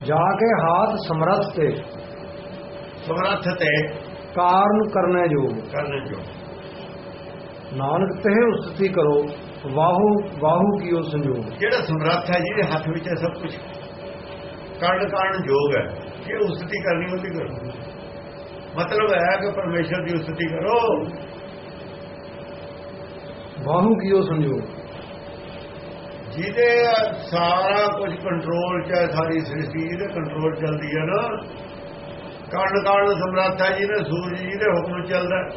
ਜਾ ਕੇ ਹਾਥ ਸਮਰੱਥ ਤੇ। ਸਮਰੱਥ ਤੇ ਕਾਰਨ ਕਰਨੇ ਜੋ ਕਰਨ ਜੋ ਨਾਨਕ ਤੇ ਉਸਤੀ ਕਰੋ ਵਾਹੂ ਵਾਹੂ ਕੀਓ ਸੰਜੋਗ। ਜਿਹੜਾ ਸਮਰੱਥ ਹੈ ਜਿਹਦੇ ਹੱਥ ਵਿੱਚ ਹੈ ਸਭ ਕੁਝ ਕਰਨ ਕਾਰਨ ਜੋਗ ਹੈ। ਇਹ ਉਸਤੀ ਕਰਨੀ ਉਹਦੀ ਕਰੋ। ਮਤਲਬ ਹੈ ਕਿ ਪਰਮੇਸ਼ਰ ਦੀ ਉਸਤੀ ਕਰੋ। ਵਾਹੂ ਕੀਓ ਸੰਜੋਗ। ਜਿਹਦੇ ਸਾਰਾ ਕੁਝ ਕੰਟਰੋਲ ਚ ਹੈ, ਸਾਰੀ ਸ੍ਰਿਸ਼ਟੀ ਜਿਹਦੇ ਕੰਟਰੋਲ ਚੱਲਦੀ ਹੈ ਨਾ। ਕੰਡ ਕਾਰਨ ਸਮਰੱਥ ਹੈ, ਜਿਹਨੇ ਸੂਰਜ ਜਿਹਦੇ ਹੁਕਮ ਚੱਲਦਾ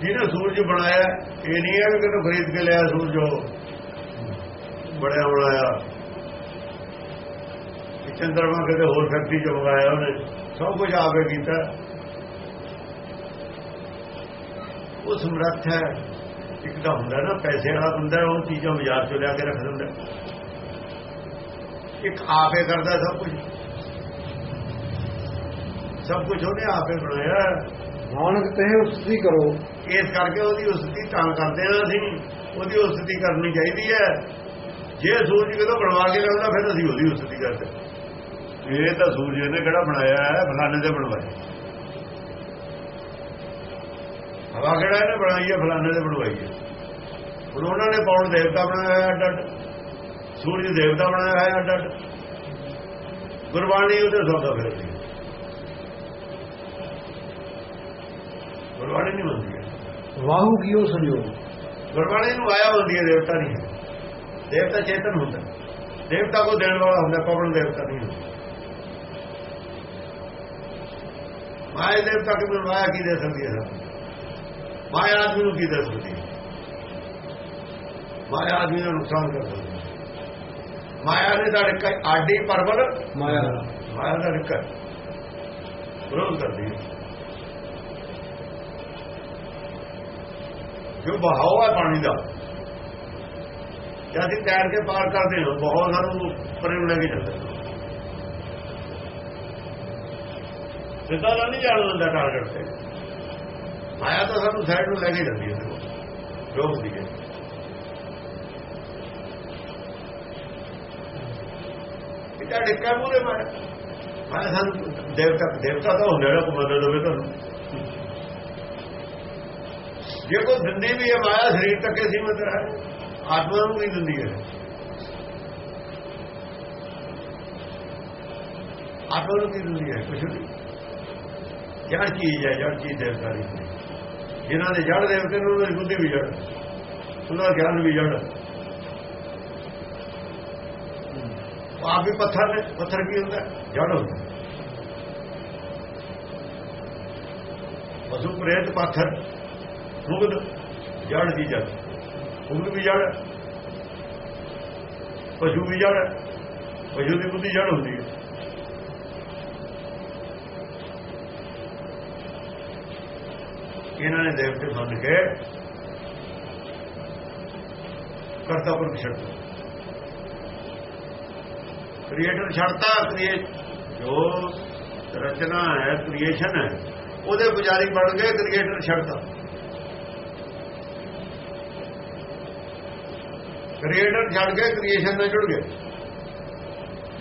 ਜਿਹਨੇ ਸੂਰਜ ਬਣਾਇਆ ਇਹ ਨਹੀਂ ਹੈ ਕਿ ਕਿਹਨੂੰ ਖਰੀਦ ਕੇ ਲਿਆ ਸੂਰਜ ਉਹ। ਬੜਿਆ ਬਣਾਇਆ। ਚੰਦਰਮਾ ਕਿਤੇ ਹੋਰ ਫੈਕਟਰੀ ਚ ਮੰਗਾਇਆ ਉਹਨੇ। ਸਭ ਕੁਝ ਆਪੇ ਕੀਤਾ। ਉਹ ਸਮਰੱਥ ਹੈ। ਇੱਕ ਤਾਂ ਹੁੰਦਾ ਨਾ ਪੈਸੇ ਵਾਲਾ ਬੰਦਾ ਉਹ ਚੀਜ਼ਾਂ ਬਾਜ਼ਾਰ ਚੋਂ ਲਿਆ ਕੇ ਰੱਖ ਦਿੰਦਾ। ਇੱਕ ਆਪੇ ਕਰਦਾ ਸਭ ਕੁਝ। ਸਭ ਕੁਝ ਉਹਨੇ ਆਪੇ ਬਣਾਇਆ। ਨਾਨਕ ਤੇ ਉਸਤੀ ਕਰੋ। ਇਸ ਕਰਕੇ ਉਹਦੀ ਉਸਤੀ ਤਾਂ ਕਰਦੇ ਆ ਅਸੀਂ। ਉਹਦੀ ਉਸਤੀ ਕਰਨੀ ਚਾਹੀਦੀ ਹੈ। ਜੇ ਸੂਰਜ ਕਿਤੋਂ ਬਣਵਾ ਕੇ ਲਿਆਉਂਦਾ ਫਿਰ ਅਸੀਂ ਉਹਦੀ ਉਸਤੀ ਕਰਦੇ। ਇਹ ਤਾਂ ਸੂਰਜ ਨੇ ਕਿਹੜਾ ਬਣਾਇਆ ਹੈ? ਫਲਾਣੇ ਦੇ ਬਣਵਾਇਆ ਹਵਾ ਕਿਹੜਾ ਇਹਨੇ ਬਣਾਈ ਹੈ ਫਲਾਣੇ ਦੇ ਬਣਵਾਈ ਹੈ ਹੁਣ ਉਹਨਾਂ ਨੇ ਪੌਣ ਦੇਵਤਾ ਬਣਾਇਆ ਹੈ ਅੱਡ ਸੂਰਜ ਦੇਵਤਾ ਬਣਾਇਆ ਹੈ ਅੱਡ ਗੁਰਬਾਣੀ ਉਹਦੇ ਸੌਦਾ ਫਿਰਦੀ ਹੈ ਗੁਰਬਾਣੀ ਨਹੀਂ ਮੰਨਦੀ ਵਾਹੂ ਕੀਓ ਸੰਜੋਗ? ਗੁਰਬਾਣੀ ਨੂੰ ਆਇਆ ਹੁੰਦੀ ਹੈ ਦੇਵਤਾ ਨਹੀਂ ਦੇਵਤਾ ਚੇਤਨ ਹੁੰਦਾ। ਦੇਵਤਾ ਕੋ ਦੇਣ ਵਾਲਾ ਹੁੰਦਾ ਪਵਨ ਦੇਵਤਾ ਨਹੀਂ ਹੁੰਦਾ। ਮਾਇਆ ਦੇਵਤਾ ਕਿ ਮਾਇਆ ਕੀ ਦੇ ਸਕਦੀ ਹੈ ਮਾਇਆ ਆਦਮੀ ਨੂੰ ਕੀ ਦੇ ਸਕਦੀ ਹੈ ਮਾਇਆ ਆਦਮੀ ਨੂੰ ਨੁਕਸਾਨ ਕਰ ਸਕਦੀ ਮਾਇਆ ਨੇ ਤਾਂ ਇੱਕ ਆਡੀ ਪਰਬਲ ਮਾਇਆ ਮਾਇਆ ਦਾ ਰਿਕਾ ਵਿਰੋਧ ਕਰਦੀ ਹੈ। ਜੋ ਬਹਾਓ ਹੈ ਪਾਣੀ ਦਾ ਜਦ ਅਸੀਂ ਤੈਰ ਕੇ ਪਾਰ ਕਰਦੇ ਹਾਂ ਬਹੁਤ ਸਾਨੂੰ ਪਰੇ ਨੂੰ ਲੈ ਕੇ ਜਾਂਦਾ। ਸਿੱਧਾ ਨਹੀਂ ਜਾਣ ਦਿੰਦਾ ਟਾਰਗੇਟ ਤੇ। ਮਾਇਆ ਤਾਂ ਸਾਨੂੰ ਸਾਈਡ ਨੂੰ ਲੈ ਕੇ ਜਾਂਦੀ ਹੈ ਦੇਖੋ ਜੋ ਹੁੰਦੀ ਹੈ ਇਹਦਾ ਡਿੱਕਾ ਮੂਰੇ ਮਾਇਆ ਮਾਇਆ ਸਾਨੂੰ ਦੇਵਤਾ ਦੇਵਤਾ ਤਾਂ ਹੁੰਦਾ ਜਿਹੜਾ ਮਦਦ ਹੋਵੇ ਤੁਹਾਨੂੰ ਜੇ ਕੋਈ ਦਿੰਦੀ ਵੀ ਹੈ ਮਾਇਆ ਸਰੀਰ ਤੱਕ ਹੀ ਸੀਮਤ ਹੈ ਆਤਮਾ ਨੂੰ ਵੀ ਦਿੰਦੀ ਹੈ ਆਤਮਾ ਨੂੰ ਵੀ ਦਿੰਦੀ ਹੈ ਕੁਛ ਨਹੀਂ ਜੜ ਚੀਜ਼ ਹੈ ਜੜ ਚੀਜ਼ ਦੇਵਤਾ ਨਹੀਂ ਜਿਨ੍ਹਾਂ ਦੇ ਜੜ ਦੇਵਤੇ ਨੇ ਉਹਨਾਂ ਦੀ ਬੁੱਧੀ ਵੀ ਜੜ ਉਹਨਾਂ ਦਾ ਗਿਆਨ ਵੀ ਜੜ ਉਹ ਆਪ ਵੀ ਪੱਥਰ ਨੇ। ਪੱਥਰ ਕੀ ਹੁੰਦਾ? ਜੜ ਹੁੰਦਾ। ਪਸ਼ੂ ਪ੍ਰੇਤ, ਪੱਥਰ ਮੁਗਦ ਜੜ ਦੀ ਜੜ ਮੁਗਦ ਵੀ ਜੜ ਪਸ਼ੂ ਵੀ ਜੜ ਪਸ਼ੂ ਦੀ ਬੁੱਧੀ ਜੜ ਹੁੰਦੀ ਹੈ। ਇਹਨਾਂ ਨੇ ਦੇਵਤੇ ਮੰਨ ਕੇ ਕਰਤਾ ਪੁਰਖ ਛੱਡ ਕ੍ਰੀਏਟਰ ਛੱਡਤਾ ਕ੍ਰੀਏਟ ਜੋ ਰਚਨਾ ਹੈ ਕ੍ਰੀਏਸ਼ਨ ਹੈ, ਉਹਦੇ ਪੁਜਾਰੀ ਬਣ ਗਏ ਕ੍ਰੀਏਟਰ ਛੱਡਤਾ। ਕ੍ਰੀਏਟਰ ਛੱਡ ਕੇ ਕ੍ਰੀਏਸ਼ਨ ਨਾਲ ਜੁੜ ਗਏ।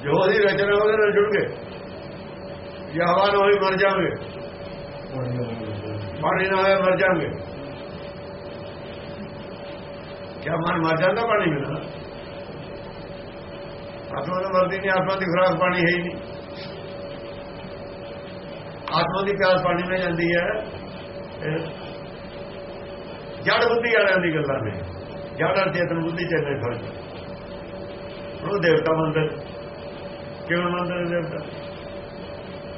ਜੋ ਉਹਦੀ ਰਚਨਾ ਉਹਦੇ ਨਾਲ ਜੁੜ ਗਏ। ਜੇ ਹਵਾ ਨਾ ਹੋਈ, ਮਰ ਜਾਵਾਂਗੇ ਪਾਣੀ ਨਾ ਹੋਇਆ ਮਰ ਜਾਵਾਂਗੇ ਕਿਆ ਮਨ ਮਰ ਜਾਂਦਾ ਪਾਣੀ ਬਿਨਾ? ਆਤਮਾ ਨੂੰ ਮਰਦੀ ਨਹੀਂ, ਆਤਮਾ ਦੀ ਖੁਰਾਕ ਪਾਣੀ ਹੈ ਹੀ ਨਹੀਂ। ਆਤਮਾ ਦੀ ਪਿਆਸ ਪਾਣੀ ਵਿੱਚ ਜਾਂਦੀ ਹੈ। ਜੜ ਬੁੱਧੀ ਵਾਲਿਆਂ ਦੀ ਗੱਲਾਂ ਨੇ। ਜੜ ਚੇਤਨ ਬੁੱਧੀ ਚ ਇੰਨੇ ਫ਼ਰਕ ਉਹ ਦੇਵਤਾ ਮੰਦਰ, ਕਿਵੇਂ ਮੰਦਰ ਦੇਵਤਾ?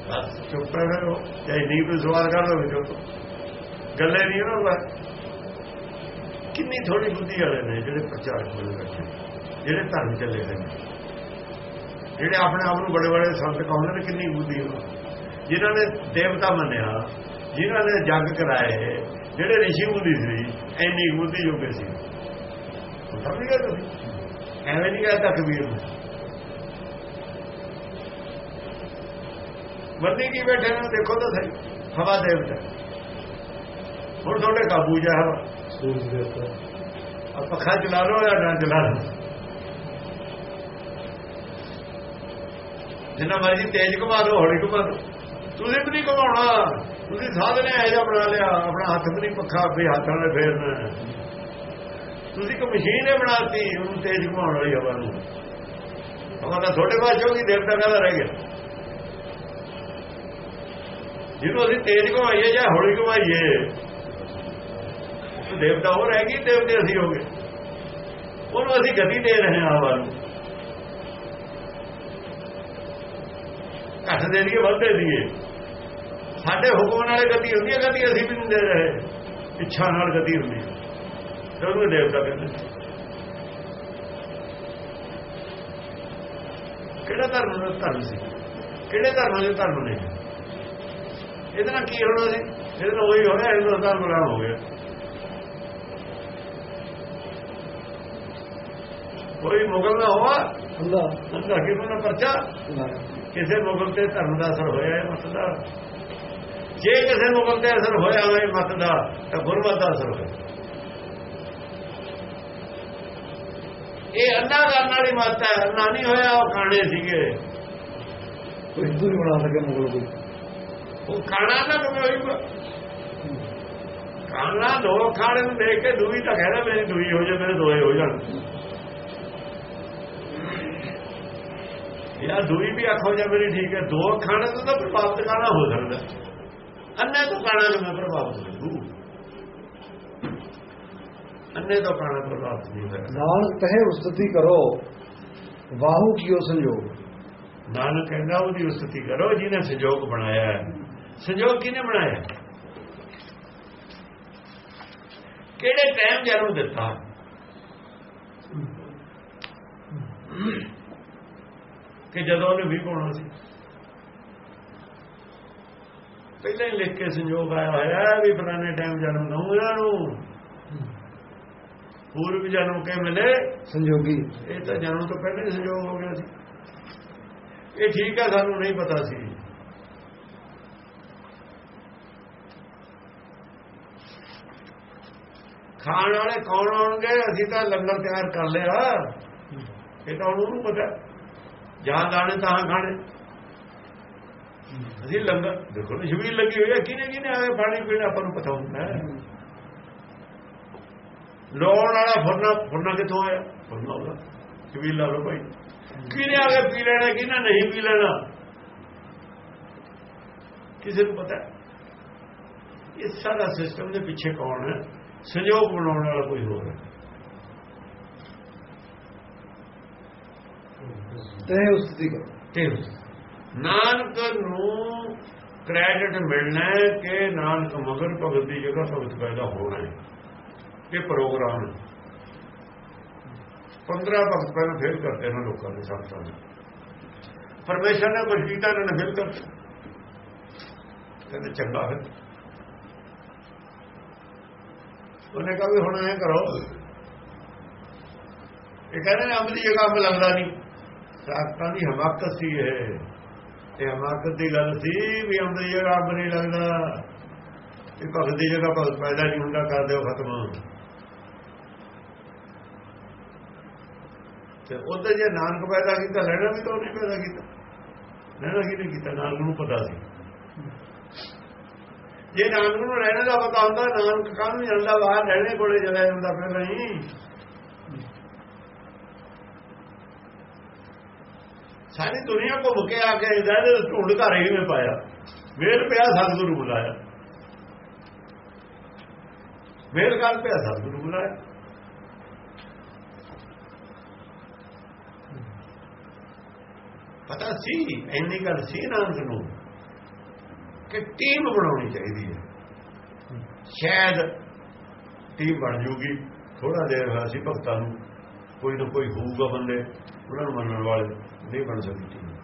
ਬਸ ਚੁੱਪ ਹੈ ਫਿਰ ਉਹ। ਜੇ ਨਹੀਂ ਕੋਈ ਸਵਾਲ ਕਰ ਲਵੇ ਚੁੱਪ। ਗੱਲੇ ਨਹੀਂ ਉਹਨਾਂ ਕਿੰਨੀ ਥੋੜੀ ਬੁੱਧੀ ਵਾਲੇ ਨੇ ਜਿਹੜੇ ਪ੍ਰਚਾਰਕ ਹੋਏ ਬੈਠੇ ਜਿਹੜੇ ਧਰਮ ਚੱਲੇ ਨੇ। ਜਿਹੜੇ ਆਪਣੇ ਆਪ ਨੂੰ ਬੜੇ ਬੜੇ ਸੰਤ ਕਹਾਉਂਦੇ ਨੇ, ਕਿੰਨੀ ਬੁੱਧੀ ਉਹਨਾਂ ਜਿਨ੍ਹਾਂ ਨੇ ਦੇਵਤਾ ਮੰਨਿਆ, ਜਿਨ੍ਹਾਂ ਨੇ ਜੱਗ ਕਰਾਏ, ਜਿਹੜੇ ਰਿਸ਼ੀ ਬੁੱਧੀ ਸੀ ਐਨੀ ਬੁੱਧੀ ਜੋਗੇ ਸੀ। ਸਮਝ ਗਏ ਤੁਸੀਂ ਐਵੇਂ ਨਹੀਂ ਕਹਤਾ ਕਬੀਰ ਨੇ। ਬੰਦੇ ਕੀ ਬੈਠੇ ਨੇ, ਦੇਖੋ ਤਾਂ ਸਹੀ। ਹਵਾ ਦੇਵਤਾ। ਹੁਣ ਤੁਹਾਡੇ ਕਾਬੂ ਜਾ ਸੂਰਜ ਦੇਵਤਾ ਆ ਪੱਖਾ ਚਲਾ ਲਓ ਜਾਂ ਨਾ ਚਲਾ ਲਓ ਜਿੰਨਾ ਮਰਜ਼ੀ ਤੇਜ਼ ਘੁਮਾ ਲਓ ਹੌਲੀ ਘੁਮਾ ਲਓ ਤੁਸੀਂ ਵੀ ਨਹੀਂ ਘੁਮਾਉਣਾ। ਤੁਸੀਂ ਸਾਧਨੇ ਇਹ ਜਿਹਾ ਬਣਾ ਲਿਆ। ਆਪਣਾ ਹੱਥ ਵੀ ਨਹੀਂ ਪੱਖਾ ਵੀ ਹੱਥ ਨਾਲ ਫੇਰਨਾ। ਤੁਸੀਂ ਇੱਕ ਮਸ਼ੀਨ ਹੀ ਬਣਾਤੀ ਉਹਨੂੰ ਤੇਜ਼ ਘੁਮਾਉਣ ਵਾਲੀ ਹਵਾ ਨੂੰ। ਹਵਾ ਤਾਂ ਛੋਟੇ ਬਾਅਦ ਚੋਗੀ ਦੇਵਤਾ ਕਾਹਦਾ ਰਹਿ ਗਿਆ। ਜਿਹਨੂੰ ਅਸੀਂ ਤੇਜ਼ ਘੁਮਾਈਏ ਜਾਂ ਹੌਲੀ ਘੁਮਾਈਏ ਦੇਵਤਾ ਉਹ ਰਹਿ ਗਈ, ਦੇਵਤੇ ਅਸੀਂ ਹੋ ਗਏ। ਉਹਨੂੰ ਅਸੀਂ ਗਤੀ ਦੇ ਰਹੇ ਹਾਂ ਹਵਾ ਨੂੰ। ਘੱਟ ਦੇ ਦਈਏ, ਵੱਧ ਦੇ ਸਾਡੇ ਹੁਕਮ ਨਾਲ ਗਤੀ ਹੁੰਦੀ ਹੈ, ਗਤੀ ਅਸੀਂ ਵੀ ਨਹੀਂ ਦੇ ਰਹੇ। ਇੱਛਾ ਨਾਲ ਗਤੀ ਹੁੰਦੀ ਹੈ। ਤੇ ਉਹਨੂੰ ਦੇਵਤਾ ਕਹਿੰਦੇ ਕਿਹੜਾ ਧਰਮ ਦਾ ਧਰਮ ਸੀ? ਕਿਹੜੇ ਧਰਮ ਦੇ ਧਰਮ ਨੇ? ਇਹਦੇ ਨਾਲ ਕੀ ਹੋਣਾ ਸੀ? ਇਹਦੇ ਨਾਲ ਉਹੀ ਹੋਇਆ ਹਿੰਦੁਸਤਾਨ ਗੁਲਾਮ ਹੋ ਗਿਆ। ਕੋਈ ਮੁਗਲ ਨਾ ਹੋਆ ਅੱਲਾ ਅੰਦਾ ਕਿਹਨੂੰ ਨਾ ਪਰਚਾ? ਕਿਸੇ ਮੁਗਲ ਤੇ ਧਰਮ ਦਾ ਅਸਰ ਹੋਇਆ ਇਹ ਦਾ। ਜੇ ਕਿਸੇ ਮੁਗਲ ਤੇ ਅਸਰ ਹੋਇਆ ਹੋਵੇ ਮਤ ਦਾ ਤਾਂ ਗੁਰਮਤ ਦਾ ਅਸਰ ਹੋਇਆ। ਇਹ ਅੰਨਾ ਕਰਨ ਵਾਲੀ ਮਤ ਹੈ ਅੰਨਾ ਨਹੀਂ ਹੋਇਆ ਉਹ ਖਾਣੇ ਸੀਗੇ। ਕੋਈ ਹਿੰਦੂ ਨਹੀਂ ਬਣਾ ਸਕਿਆ ਮੁਗਲ ਕੋਈ। ਉਹ ਖਾਣਾ ਨਾ ਹੋਈਗਾ ਖਾਣਾ ਦੋ ਖਾਣੇ ਨੂੰ ਦੇਖ ਕੇ ਦੂਈ ਤਾਂ ਕਹਿੰਦਾ ਮੇਰੀ ਦੂਈ ਹੋ ਜਾ ਮੇਰੇ ਦੋਏ ਹੋ ਜਾਣ। ਯਾ ਦੂਈ ਵੀ ਅੱਖ ਹੋ ਜਾ ਮੇਰੀ ਠੀਕ ਹੈ ਦੋ ਖਾਣੇ ਤੋਂ ਤਾਂ ਪ੍ਰਭਾਵਿਤ ਖਾਣਾ ਹੋ ਸਕਦਾ। ਅੰਨੇ ਤੋਂ ਖਾਣਾ ਕਿਵੇਂ ਪ੍ਰਭਾਵਿਤ ਹੋਊ ਅੰਨੇ ਤੋਂ ਖਾਣਾ ਪ੍ਰਭਾਵਿਤ ਨਹੀਂ ਹੋਇਆ। ਨਾਨਕ ਤਹਿ ਉਸਤਤੀ ਕਰੋ ਵਾਹੂ ਕੀਓ ਸੰਜੋਗ? ਨਾਨਕ ਕਹਿੰਦਾ ਉਹਦੀ ਉਸਤਤੀ ਕਰੋ ਜਿਹਨੇ ਸੰਜੋਗ ਬਣਾਇਆ ਹੈ। ਸੰਜੋਗ ਕਿਹਨੇ ਬਣਾਇਆ? ਕਿਹੜੇ ਟਾਈਮ ਜਨਮ ਦਿੱਤਾ? ਕਿ ਜਦੋਂ ਉਹਨੇ ਵੀ ਪਾਉਣਾ ਸੀ। ਪਹਿਲਾਂ ਹੀ ਲਿਖ ਕੇ ਸੰਜੋਗ ਆਇਆ ਹੋਇਆ ਵੀ ਫਲਾਣੇ ਟਾਈਮ ਜਨਮ ਦਊਂ ਇਹਨਾਂ ਨੂੰ ਪੂਰਵ ਜਨਮ ਕੇ ਮਿਲੇ? ਸੰਜੋਗੀ। ਇਹ ਤਾਂ ਜਨਮ ਤੋਂ ਪਹਿਲਾਂ ਹੀ ਸੰਜੋਗ ਹੋ ਗਿਆ ਸੀ। ਇਹ ਠੀਕ ਹੈ ਸਾਨੂੰ ਨਹੀਂ ਪਤਾ ਸੀ। ਖਾਣ ਵਾਲੇ ਕੌਣ ਆਉਣਗੇ? ਅਸੀਂ ਤਾਂ ਲੰਗਰ ਤਿਆਰ ਕਰ ਲਿਆ। ਇਹ ਤਾਂ ਉਹਨੂੰ ਪਤਾ। ਜਾਂ ਦਾਣੇ ਤਾਂ ਖਾਣੇ ਅਸੀਂ ਲੰਗਰ ਦੇਖੋ ਨਾ ਸ਼ਬੀਲ ਲੱਗੀ ਹੋਈ ਹੈ ਕਿਨੇ ਕਿਨੇ ਆਵੇ ਪਾਣੀ ਪੀਣਾ ਆਪਾਂ ਨੂੰ ਪਤਾ ਹੁੰਦਾ ਹੈ। ਲੋਣ ਵਾਲਾ ਫੁਰਨਾ ਫੁਰਨਾ ਕਿੱਥੋਂ ਆਇਆ? ਫੁਰਨਾ ਉਹਦਾ। ਸ਼ਬੀਲ ਲਾ ਲਓ ਭਾਈ। ਕਿਨੇ ਆ ਕੇ ਪੀ ਲੈਣਾ ਕਿਨੇ ਨਹੀਂ ਪੀ ਲੈਣਾ? ਕਿਸੇ ਨੂੰ ਪਤਾ? ਇਹ ਸਾਰਾ ਸਿਸਟਮ ਦੇ ਪਿੱਛੇ ਕੌਣ ਹੈ? ਸੰਯੋਗ ਬਣਾਉਣ ਵਾਲਾ ਕੋਈ ਹੋਰ ਹੈ। ਤਹਿ ਉਸਤਤੀ ਕਰੋ ਤੇ ਨਾਨਕ ਨੂੰ ਕ੍ਰੈਡਿਟ ਮਿਲਣਾ ਹੈ ਕਿ ਨਾਨਕ ਮਗਰ ਭਗਤ ਦੀ ਜਗ੍ਹਾ ਭਗਤ ਪੈਦਾ ਹੋਣਾ ਹੈ? ਇਹ ਪ੍ਰੋਗਰਾਮ ਹੈ। 15 ਭਗਤ ਪਹਿਲਾਂ ਫੇਲ ਕਰਦੇ ਨੇ ਲੋਕਾਂ ਦੇ ਸੰਤਾਂ ਨੇ। ਪਰਮੇਸ਼ਰ ਨੇ ਕੁਝ ਕੀਤਾ, ਇਹਨਾਂ ਨੇ ਫੇਲ ਕਰ ਕਹਿੰਦੇ ਚੰਗਾ ਹੈ ਉਹਨੇ ਕਹਾ ਵੀ ਹੁਣ ਐ ਕਰੋ। ਇਹ ਕਹਿੰਦੇ ਨੇ ਅੰਬ ਦੀ ਜਗ੍ਹਾ ਅੰਬ ਲੱਗਦਾ ਨਹੀਂ। ਤਾਕਤਾਂ ਦੀ ਹਮਾਕਤ ਸੀ ਇਹ। ਇਹ ਹਮਾਕਤ ਦੀ ਗੱਲ ਸੀ ਵੀ ਅੰਬ ਦੀ ਜਗ੍ਹਾ ਅੰਬ ਨਹੀਂ ਲੱਗਦਾ। ਇਹ ਭਗਤ ਦੀ ਜਗ੍ਹਾ ਭਗਤ ਪੈਦਾ ਨਹੀਂ ਹੁੰਦਾ, ਕਰ ਦਿਓ ਖਤਮ। ਤੇ ਉਹਦੇ ਜੇ ਨਾਨਕ ਪੈਦਾ ਕੀਤਾ, ਲੈਣਾ ਵੀ ਤਾਂ ਉਹਨੇ ਪੈਦਾ ਕੀਤਾ। ਲੈਣਾ ਕਿਹਨੇ ਕੀਤਾ? ਨਾਨਕ ਨੂੰ ਪਤਾ ਸੀ। ਜੇ ਨਾਨਕ ਨੂੰ ਰਹਿਣੇ ਦਾ ਪਤਾ ਹੁੰਦਾ, ਨਾਨਕ ਕਾਹਨੂੰ ਜਾਂਦਾ ਬਾਹਰ ਰਹਿਣੇ ਕੋਲੇ ਚਲਾ ਜਾਂਦਾ ਫਿਰ ਨਹੀਂ। ਸਾਰੀ ਦੁਨੀਆ ਘੁੰਮ ਕੇ ਆ ਕੇ ਇਹਦਾ ਢੂੰਡ ਘਰ ਹੀ ਮੈਂ ਪਾਇਆ। ਮੇਲ ਪਿਆ ਸਤਿਗੁਰੂ ਬੁਲਾਇਆ। ਮੇਲ ਕਰ ਪਿਆ ਸਤਿਗੁਰੂ ਬੁਲਾਇਆ। ਪਤਾ ਸੀ, ਇੰਨੀ ਗੱਲ ਸੀ ਨਾਨਕ ਨੂੰ ਕਿ ਟੀਮ ਬਣਾਉਣੀ ਚਾਹੀਦੀ ਹੈ। ਸ਼ਾਇਦ ਟੀਮ ਬਣ ਜੂਗੀ ਥੋੜਾ ਦੇਰ ਹੋਇਆ ਸੀ ਭਗਤਾਂ ਨੂੰ, ਕੋਈ ਨਾ ਕੋਈ ਹੋਊਗਾ ਬੰਦੇ, ਉਹਨਾਂ ਨੂੰ ਮੰਨਣ ਵਾਲੇ। ਨਹੀਂ ਬਣ ਸਕਦੀ ਟੀਮ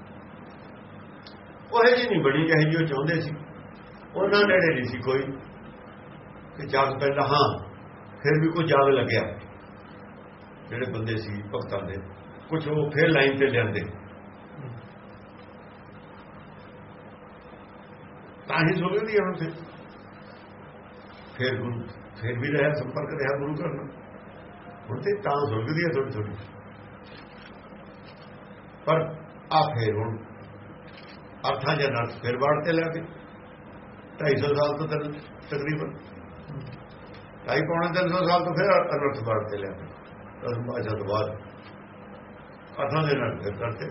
ਉਹ ਇਹ ਜੀ ਨਹੀਂ ਬਣੀ ਜਿਹੀ ਉਹ ਚਾਹੁੰਦੇ ਸੀ। ਉਹਨਾਂ ਨੇੜੇ ਨਹੀਂ ਸੀ ਕੋਈ। ਕਿ ਜਾਗ ਪੈਂਦਾ, ਹਾਂ, ਫਿਰ ਵੀ ਕੋਈ ਜਾਗ ਲੱਗਿਆ। ਜਿਹੜੇ ਬੰਦੇ ਸੀ, ਭਗਤਾਂ ਦੇ ਕੁਝ ਉਹ ਫਿਰ ਲਾਈਨ ਤੇ ਲਿਆਂਦੇ। ਤਾਂ ਹੀ ਸੁਣਦੀ ਹੁਣ ਤੇ ਫਿਰ। ਗੁਰੂ ਫਿਰ ਵੀ ਰਿਹਾ ਸੰਪਰਕ ਰਿਹਾ ਗੁਰੂ ਕਰਨਾ ਹੁਣ ਤੇ ਤਾਂ ਸੁਣਦੀ ਹੈ ਥੋੜੀ ਥੋੜੀ ਪਰ ਆ ਫੇਰ ਹੁਣ ਅਰਥਾਂ ਜਾਂ ਨਰਸ ਫਿਰ ਬਾੜ ਤੇ ਲਿਆ ਕੇ 250 ਸਾਲ ਤੋਂ ਤਕ- ਤਕਰੀਬਨ ਢਾਈ ਪੌਣੇ 300 ਸਾਲ ਤੋਂ ਫਿਰ ਅਨਰਥ ਬਾੜ ਤੇ ਲਿਆ ਕੇ ਦਸਮ ਪਾਸ਼ਾ ਤੋਂ ਬਾਅਦ ਅਰਥਾਂ ਦੇ ਨਾਲ ਫਿਰ ਕਰਤੇ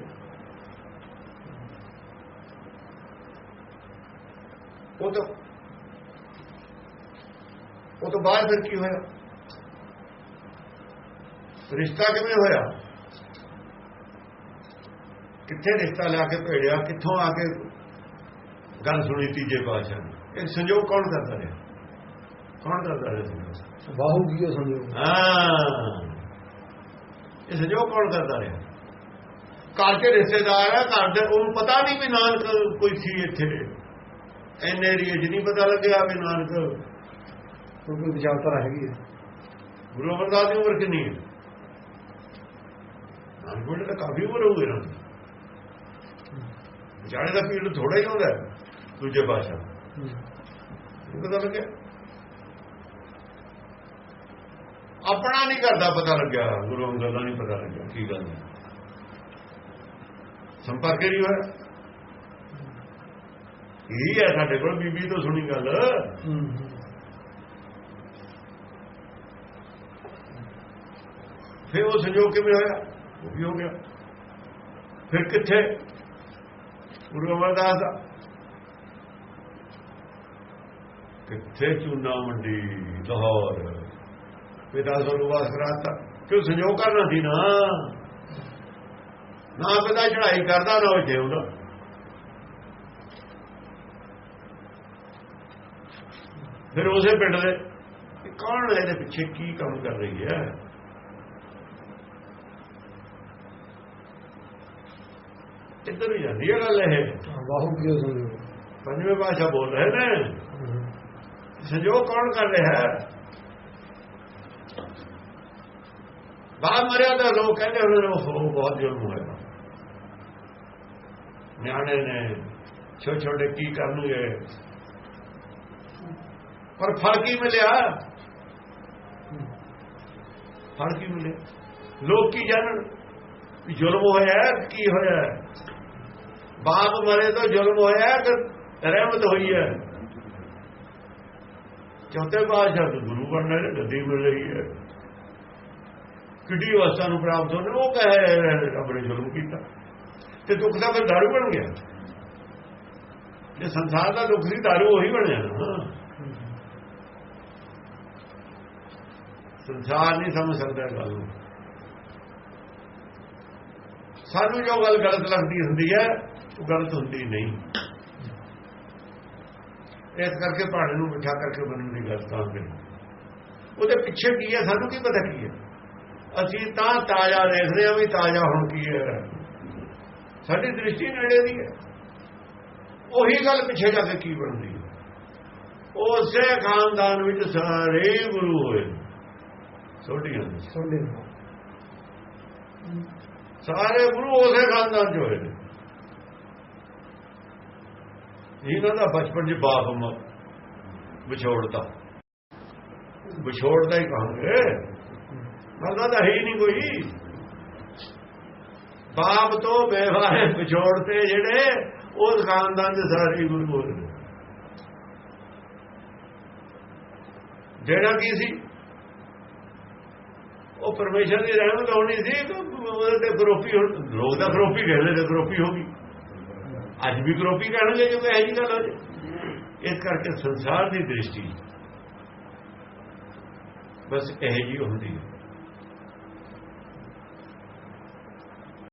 ਉਹ ਤਾਂ ਉਹ ਤੋਂ ਬਾਅਦ ਫਿਰ ਕੀ ਹੋਇਆ ਰਿਸ਼ਤਾ ਕਿਵੇਂ ਹੋਇਆ ਕਿੱਥੇ ਰਿਸ਼ਤਾ ਲਿਆ ਕੇ ਭੇੜਿਆ ਕਿੱਥੋਂ ਆ ਕੇ ਗੱਲ ਸੁਣੀ ਤੀਜੇ ਪਾਤਸ਼ਾਹ ਨੇ? ਇਹ ਸੰਜੋਗ ਕੌਣ ਕਰਦਾ ਰਿਹਾ? ਕੌਣ ਕਰਦਾ ਰਿਹਾ ਵਾਹੂ ਕੀਓ ਸੰਜੋਗ ਹਾਂ ਇਹ ਸੰਜੋਗ ਕੌਣ ਕਰਦਾ ਰਿਹਾ? ਘਰ ਦੇ ਰਿਸ਼ਤੇਦਾਰ ਆ ਘਰ ਦੇ ਉਹਨੂੰ ਪਤਾ ਨਹੀਂ ਵੀ ਨਾਨਕ ਕੋਈ ਸੀ ਇੱਥੇ। ਐਨੇ ਏਰੀਏ 'ਚ ਨਹੀਂ ਪਤਾ ਲੱਗਿਆ ਵੀ ਨਾਨਕ। ਕੋਈ ਵਿਚਾਰਧਾਰਾ ਹੈਗੀ ਹੈ। ਗੁਰੂ ਅਮਰਦਾਸ ਦੀ ਉਮਰ ਕਿੰਨੀ ਹੈ? ਨਾਨਕ ਵੇਲੇ ਤਾਂ ਕਾਫੀ ਉਮਰ ਹੋ ਗਈ ਨਾ ਜਾਣੇ ਦਾ ਪੀੜ ਥੋੜਾ ਹੀ ਹੁੰਦਾ ਦੂਜੇ ਭਾਸ਼ਾ ਇਹ ਪਤਾ ਲੱਗਿਆ? ਆਪਣਾ ਨਹੀਂ ਕਰਦਾ ਪਤਾ ਲੱਗਿਆ, ਗੁਰੂ ਅੰਗਦ ਦਾ ਨਹੀਂ ਪਤਾ ਲੱਗਿਆ, ਕੀ ਗੱਲ ਹੈ? ਸੰਪਰਕ ਹੀ ਨਹੀਂ ਹੋਇਆ? ਇਹ ਹੈ ਸਾਡੇ ਕੋਲ, ਬੀਬੀ ਤੋਂ ਸੁਣੀ ਗੱਲ। ਫਿਰ ਉਹ ਸੰਜੋਗ ਕਿਵੇਂ ਹੋਇਆ? ਉਹ ਵੀ ਹੋ ਗਿਆ। ਫਿਰ ਕਿੱਥੇ? ਗੁਰੂ ਅਮਰਦਾਸ ਦਾ ਕਿੱਥੇ ਚੂਨਾ ਮੰਡੀ, ਲਾਹੌਰ? ਪਿਤਾ ਸੋਲਵਾਸ ਕਰਾਤਾ। ਕਿਉਂ ਸੰਜੋਗ ਕਰਨਾ ਸੀ ਨਾ? ਨਾ ਪਿਤਾ ਚੜਾਈ ਕਰਦਾ ਨਾ ਉਹ ਜਿਉਂਦਾ। ਫਿਰ ਉਸੇ ਪਿੰਡ ਦੇ, ਕੌਣ ਇਹਦੇ ਪਿੱਛੇ ਕੀ ਕੰਮ ਕਰ ਰਹੀ ਹੈ? ਇੱਧਰ ਹੀ ਜਾਂਦੀ ਹੈ ਗੱਲ ਇਹ? ਵਾਹੂ ਕੀਓ ਸੰਜੋਗ ਪੰਜਵੇਂ ਭਾਸ਼ਾ ਬੋਲ ਰਹੇ ਨੇ। ਸੰਜੋਗ ਕੌਣ ਕਰ ਰਿਹਾ ਹੈ? ਬਾਹਰ ਮਰਿਆ ਤਾਂ ਲੋਕ ਕਹਿੰਦੇ ਉਹਨਾਂ ਨੂੰ ਬਹੁਤ ਜ਼ੁਲਮ ਹੋਇਆ। ਨਿਆਣੇ ਨੇ ਛੋਟੇ ਛੋਟੇ ਕੀ ਕਰਨਗੇ? ਪਰ ਫਲ ਕੀ ਮਿਲਿਆ। ਫਲ ਕੀ ਮਿਲਿਆ। ਲੋਕ ਕੀ ਜਾਣਨ ਜ਼ੁਲਮ ਹੋਇਆ ਹੈ, ਕੀ ਹੋਇਆ ਹੈ? ਬਾਪ ਮਰੇ ਤੋਂ ਜ਼ੁਲਮ ਹੋਇਆ ਕਿ ਰਹਿਮਤ ਹੋਈ ਹੈ। ਚੌਥੇ ਬਾਦਸ਼ਾਹ ਤੋਂ ਗੁਰੂ ਬਣਨੇ ਨੇ ਗੱਦੀ ਮਿਲ ਰਹੀ ਹੈ। ਕਿੱਡੀ ਅਵਸਥਾ ਨੂੰ ਪ੍ਰਾਪਤ ਹੋਣੇ ਉਹ ਕਹੇ ਰੱਬ ਨੇ ਜ਼ੁਲਮ ਕੀਤਾ। ਤੇ ਦੁੱਖ ਦਾ ਫਿਰ ਦਾਰੂ ਬਣ ਗਿਆ। ਜੇ ਸੰਸਾਰ ਦਾ ਦੁੱਖ ਦੀ ਦਾਰੂ ਉਹੀ ਬਣਿਆ ਸੰਸਾਰ ਨਹੀਂ ਸਮਝ ਸਕਦਾ ਗੱਲ ਨੂੰ। ਸਾਨੂੰ ਜੋ ਗੱਲ ਗਲਤ ਲੱਗਦੀ ਹੁੰਦੀ ਹੈ ਗਲਤ ਹੁੰਦੀ ਨਹੀਂ। ਇਸ ਕਰਕੇ ਪਹਾੜੇ ਨੂੰ ਮਿੱਠਾ ਕਰਕੇ ਬਣਨ ਦੀ ਗੱਲ ਤਾਂ ਕਰੀ ਉਹਦੇ ਪਿੱਛੇ ਕੀ ਹੈ? ਸਾਨੂੰ ਕੀ ਪਤਾ ਕੀ ਹੈ? ਅਸੀਂ ਤਾਂ ਤਾਜ਼ਾ ਦੇਖਦੇ ਹਾਂ ਵੀ ਤਾਜ਼ਾ ਹੁਣ ਕੀ ਹੈ। ਸਾਡੀ ਦ੍ਰਿਸ਼ਟੀ ਨੇੜੇ ਦੀ ਹੈ। ਉਹੀ ਗੱਲ ਪਿੱਛੇ ਜਾ ਕੇ ਕੀ ਬਣਦੀ ਹੈ? ਉਸੇ ਖਾਨਦਾਨ ਵਿੱਚ ਸਾਰੇ ਹੀ ਗੁਰੂ ਹੋਏ। ਛੋਟੀਆਂ ਸੁਣਦੇ ਸਾਰੇ ਗੁਰੂ ਉਸੇ ਖਾਨਦਾਨ ਚ ਹੋਏ ਨੇ ਇਹਨਾਂ ਦਾ ਬਚਪਨ ਚ ਬਾਪ ਮ- ਵਿਛੋੜਦਾ ਵਿਛੋੜਦਾ ਹੀ ਕਹਾਂਗੇ ਮਰਦਾ ਤਾਂ ਹੈ ਹੀ ਨਹੀਂ ਕੋਈ। ਬਾਪ ਤੋਂ ਬੇਵਾਰੇ ਵਿਛੋੜਤੇ ਜਿਹੜੇ ਉਸ ਖਾਨਦਾਨ ਦੇ ਸਾਰੇ ਹੀ ਗੁਰੂ ਹੋਏ ਨੇ ਜਿਹੜਾ ਕੀ ਸੀ? ਉਹ ਪਰਮੇਸ਼ਰ ਦੀ ਰਹਿਮਤ ਹੋਣੀ ਸੀ, ਉਹਦੇ ਤੇ ਗਰੋਪੀ ਹੁਣ ਲੋਕ ਦਾ ਗਰੋਪੀ ਕਹਿੰਦੇ ਤੇ ਗਰੋਪੀ ਹੋ ਗਈ। ਅੱਜ ਵੀ ਗਰੋਪੀ ਕਹਿਣਗੇ ਕਿ ਇਹ ਜੀ ਗੱਲ ਹੋ ਜੇ। ਇਸ ਕਰਕੇ ਸੰਸਾਰ ਦੀ ਦ੍ਰਿਸ਼ਟੀ ਬਸ ਇਹ ਜੀ ਹੁੰਦੀ ਹੈ।